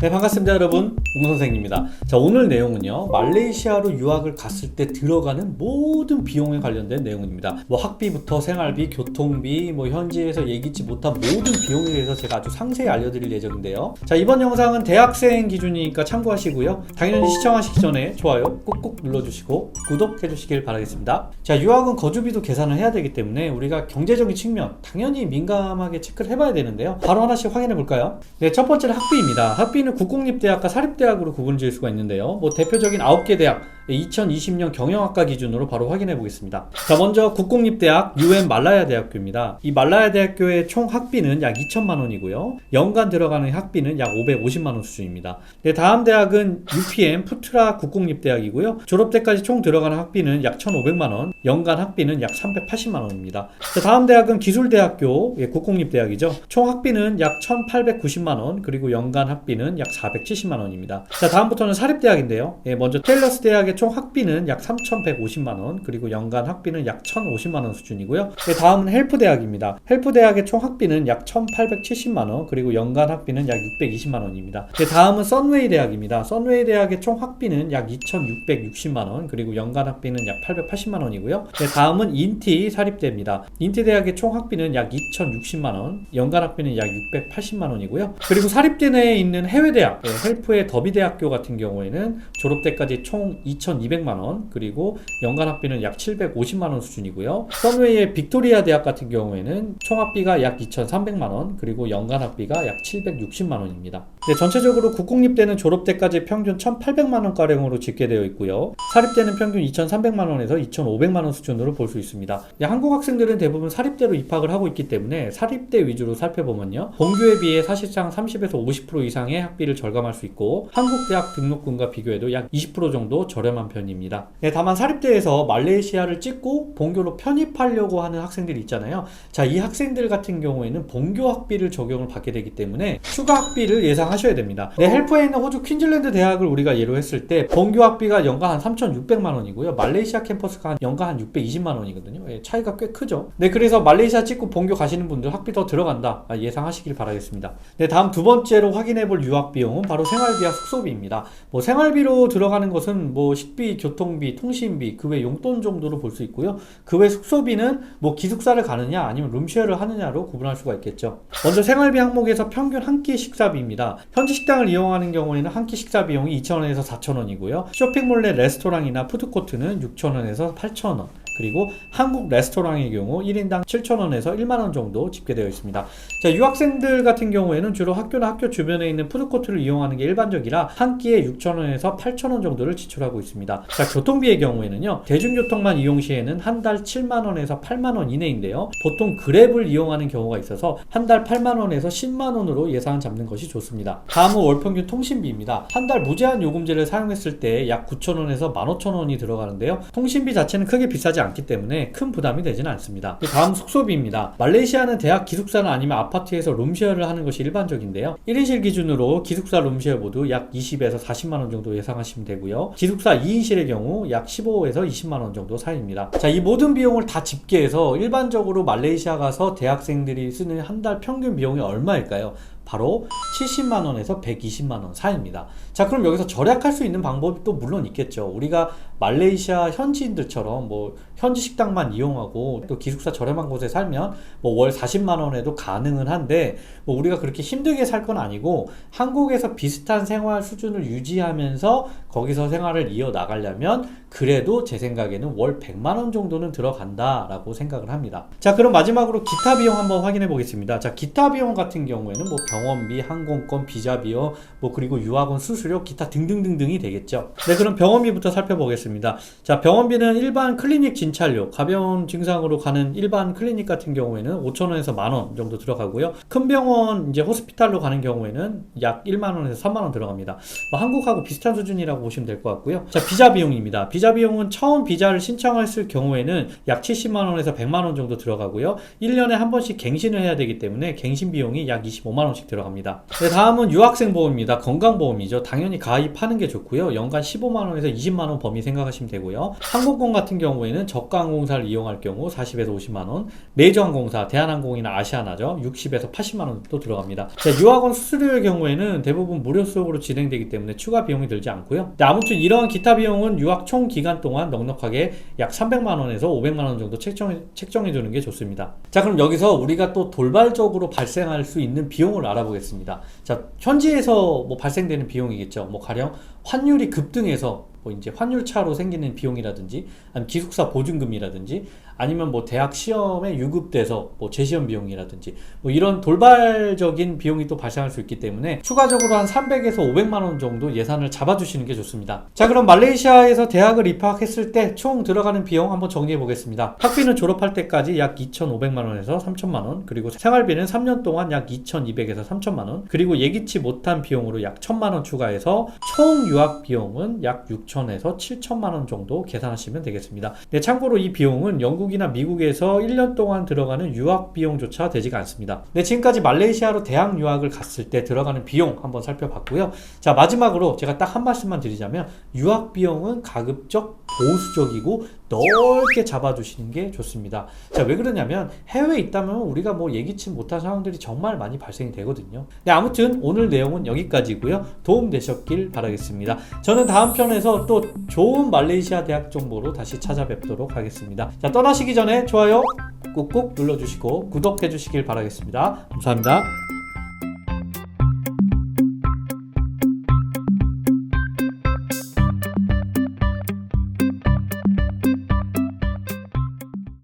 네 반갑습니다 여러분. 웅선생입니다. 자 오늘 내용은요 말레이시아로 유학을 갔을 때 들어가는 모든 비용에 관련된 내용입니다. 뭐 학비부터 생활비 교통비 뭐 현지에서 예기치 못한 모든 비용에 대해서 제가 아주 상세히 알려드릴 예정인데요. 자 이번 영상은 대학생 기준이니까 참고하시고요. 당연히 시청하시기 전에 좋아요 꾹꾹 눌러주시고 구독해 주시길 바라겠습니다. 자 유학은 거주비도 계산을 해야 되기 때문에 우리가 경제적인 측면 당연히 민감하게 체크를 해봐야 되는데요. 바로 하나씩 확인해 볼까요? 네첫 번째는 학비입니다. 학비는 국공립대학과 사립대학으로 구분 지을 수가 있는데요. 뭐 대표적인 9개 대학 2020년 경영학과 기준으로 바로 확인해 보겠습니다. 자, 먼저 국공립대학 UM 말라야 대학교입니다. 이 말라야 대학교의 총 학비는 약 2천만 원이고요. 연간 들어가는 학비는 약 550만 원 수준입니다. 네, 다음 대학은 UPM 푸트라 국공립대학이고요. 졸업 때까지 총 들어가는 학비는 약 1,500만 원, 연간 학비는 약 380만 원입니다. 자, 다음 대학은 기술대학교 예, 국공립대학이죠. 총 학비는 약 1,890만 원, 그리고 연간 학비는 약 470만 원입니다. 자, 다음부터는 사립대학인데요. 예, 먼저 텔러스 대학의 총 학비는 약 3,150만 원, 그리고 연간 학비는 약 1,050만 원 수준이고요. 네, 다음은 헬프 대학입니다. 헬프 대학의 총 학비는 약 1,870만 원, 그리고 연간 학비는 약 620만 원입니다. 네, 다음은 썬웨이 대학입니다. 썬웨이 대학의 총 학비는 약 2,660만 원, 그리고 연간 학비는 약 880만 원이고요. 네, 다음은 인티 사립대입니다. 인티 대학의 총 학비는 약 2,060만 원, 연간 학비는 약 680만 원이고요. 그리고 사립대 내에 있는 해외 대학, 네, 헬프의 더비 대학교 같은 경우에는 졸업 때까지 총 2,200만 원, 그리고 연간 학비는 약 750만 원 수준이고요. 선웨이의 빅토리아 대학 같은 경우에는 총 학비가 약 2,300만 원, 그리고 연간 학비가 약 760만 원입니다. 네, 전체적으로 국공립대는 졸업 때까지 평균 1,800만 원 가량으로 집계되어 있고요. 사립대는 평균 2,300만 원에서 2,500만 원 수준으로 볼 수 있습니다. 네, 한국 학생들은 대부분 사립대로 입학을 하고 있기 때문에 사립대 위주로 살펴보면요. 본교에 비해 사실상 30에서 50% 이상의 학비를 절감할 수 있고 한국 대학 등록금과 비교해도 약 20% 정도 저렴한 편입니다. 네, 다만 사립대에서 말레이시아를 찍고 본교로 편입하려고 하는 학생들이 있잖아요. 자, 이 학생들 같은 경우에는 본교 학비를 적용을 받게 되기 때문에 추가 학비를 예상하셔야 됩니다. 네, 헬프에 있는 호주 퀸즐랜드 대학을 우리가 예로 했을 때 본교 학비가 연간 한 3,600만 원이고요. 말레이시아 캠퍼스가 한 연간 한 620만 원이거든요. 예, 차이가 꽤 크죠. 네, 그래서 말레이시아 찍고 본교 가시는 분들 학비 더 들어간다 아, 예상하시길 바라겠습니다. 네, 다음 두 번째로 확인해 볼 유학 비용은 바로 생활비와 숙소비입니다. 뭐 생활비로 들어가는 것은 뭐 식비, 교통비, 통신비, 그 외 용돈 정도로 볼 수 있고요. 그 외 숙소비는 뭐 기숙사를 가느냐 아니면 룸쉐어를 하느냐로 구분할 수가 있겠죠. 먼저 생활비 항목에서 평균 한 끼 식사비입니다. 현지 식당을 이용하는 경우에는 한 끼 식사 비용이 2,000원에서 4,000원이고요. 쇼핑몰 내 레스토랑이나 푸드코트는 6,000원에서 8,000원. 그리고 한국 레스토랑의 경우 1인당 7,000원에서 1만원 정도 집계되어 있습니다. 자, 유학생들 같은 경우에는 주로 학교나 학교 주변에 있는 푸드코트를 이용하는 게 일반적이라 한 끼에 6,000원에서 8,000원 정도를 지출하고 있습니다. 자, 교통비의 경우에는요, 대중교통만 이용 시에는 한 달 7만원에서 8만원 이내인데요, 보통 그랩을 이용하는 경우가 있어서 한 달 8만원에서 10만원으로 예상을 잡는 것이 좋습니다. 다음은 월평균 통신비입니다. 한 달 무제한 요금제를 사용했을 때 약 9,000원에서 15,000원이 들어가는데요, 통신비 자체는 크게 비싸지 않기 때문에 큰 부담이 되지는 않습니다. 다음 숙소비입니다. 말레이시아는 대학 기숙사나 아니면 아파트에서 룸쉐어를 하는 것이 일반적인데요. 1인실 기준으로 기숙사 룸쉐어 모두 약 20에서 40만 원 정도 예상하시면 되고요. 기숙사 2인실의 경우 약 15에서 20만 원 정도 사이입니다. 자, 이 모든 비용을 다 집계해서 일반적으로 말레이시아 가서 대학생들이 쓰는 한 달 평균 비용이 얼마일까요? 바로 70만 원에서 120만 원 사이입니다. 자, 그럼 여기서 절약할 수 있는 방법이 또 물론 있겠죠. 우리가 말레이시아 현지인들처럼 뭐 현지 식당만 이용하고 또 기숙사 저렴한 곳에 살면 뭐 월 40만 원에도 가능은 한데 뭐 우리가 그렇게 힘들게 살 건 아니고 한국에서 비슷한 생활 수준을 유지하면서 거기서 생활을 이어 나가려면 그래도 제 생각에는 월 100만 원 정도는 들어간다 라고 생각을 합니다. 자, 그럼 마지막으로 기타 비용 한번 확인해 보겠습니다. 자, 기타 비용 같은 경우에는 뭐 병 원비, 항공권, 비자 비용, 뭐 그리고 유학원 수수료, 기타 등등등등이 되겠죠. 네, 그럼 병원비부터 살펴보겠습니다. 자, 병원비는 일반 클리닉 진찰료, 가벼운 증상으로 가는 일반 클리닉 같은 경우에는 5,000원에서 만원 정도 들어가고요. 큰 병원 이제 호스피탈로 가는 경우에는 약 1만 원에서 3만 원 들어갑니다. 뭐 한국하고 비슷한 수준이라고 보시면 될 것 같고요. 자, 비자 비용입니다. 비자 비용은 처음 비자를 신청했을 경우에는 약 70만 원에서 100만 원 정도 들어가고요. 1년에 한 번씩 갱신을 해야 되기 때문에 갱신 비용이 약 25만 원씩 들어갑니다. 네, 다음은 유학생 보험입니다. 건강보험이죠. 당연히 가입하는 게 좋고요. 연간 15만 원에서 20만 원 범위 생각하시면 되고요. 항공권 같은 경우에는 저가 항공사를 이용할 경우 40에서 50만 원, 메이저 항공사, 대한항공이나 아시아나죠. 60에서 80만 원 도 들어갑니다. 자, 유학원 수수료의 경우에는 대부분 무료 수업으로 진행되기 때문에 추가 비용이 들지 않고요. 네, 아무튼 이러한 기타 비용은 유학 총 기간 동안 넉넉하게 약 300만 원에서 500만 원 정도 책정해, 책정해 주는 게 좋습니다. 자, 그럼 여기서 우리가 또 돌발적으로 발생할 수 있는 비용을 알아 보겠습니다. 자, 현지에서 뭐 발생되는 비용이겠죠. 뭐 가령 환율이 급등해서 뭐 이제 환율 차로 생기는 비용이라든지 아니면 기숙사 보증금이라든지 아니면 뭐 대학 시험에 유급돼서 뭐 재시험 비용이라든지 뭐 이런 돌발적인 비용이 또 발생할 수 있기 때문에 추가적으로 한 300에서 500만 원 정도 예산을 잡아주시는 게 좋습니다. 자 그럼 말레이시아에서 대학을 입학했을 때 총 들어가는 비용 한번 정리해 보겠습니다. 학비는 졸업할 때까지 약 2,500만 원에서 3,000만 원 그리고 생활비는 3년 동안 약 2,200에서 3,000만 원 그리고 예기치 못한 비용으로 약 1,000만 원 추가해서 총 유학 비용은 약 6,000에서 7,000만 원 정도 계산하시면 되겠습니다. 네, 참고로 이 비용은 영국이나 미국에서 1년 동안 들어가는 유학 비용조차 되지가 않습니다. 네, 지금까지 말레이시아로 대학 유학을 갔을 때 들어가는 비용 한번 살펴봤고요. 자, 마지막으로 제가 딱 한 말씀만 드리자면 유학 비용은 가급적 보수적이고 넓게 잡아주시는 게 좋습니다. 자, 왜 그러냐면 해외에 있다면 우리가 뭐 예기치 못한 상황들이 정말 많이 발생이 되거든요. 네, 아무튼 오늘 내용은 여기까지고요. 도움 되셨길 바라겠습니다. 저는 다음 편에서 또 좋은 말레이시아 대학 정보로 다시 찾아뵙도록 하겠습니다. 자, 떠나시기 전에 좋아요 꾹꾹 눌러주시고 구독해 주시길 바라겠습니다. 감사합니다.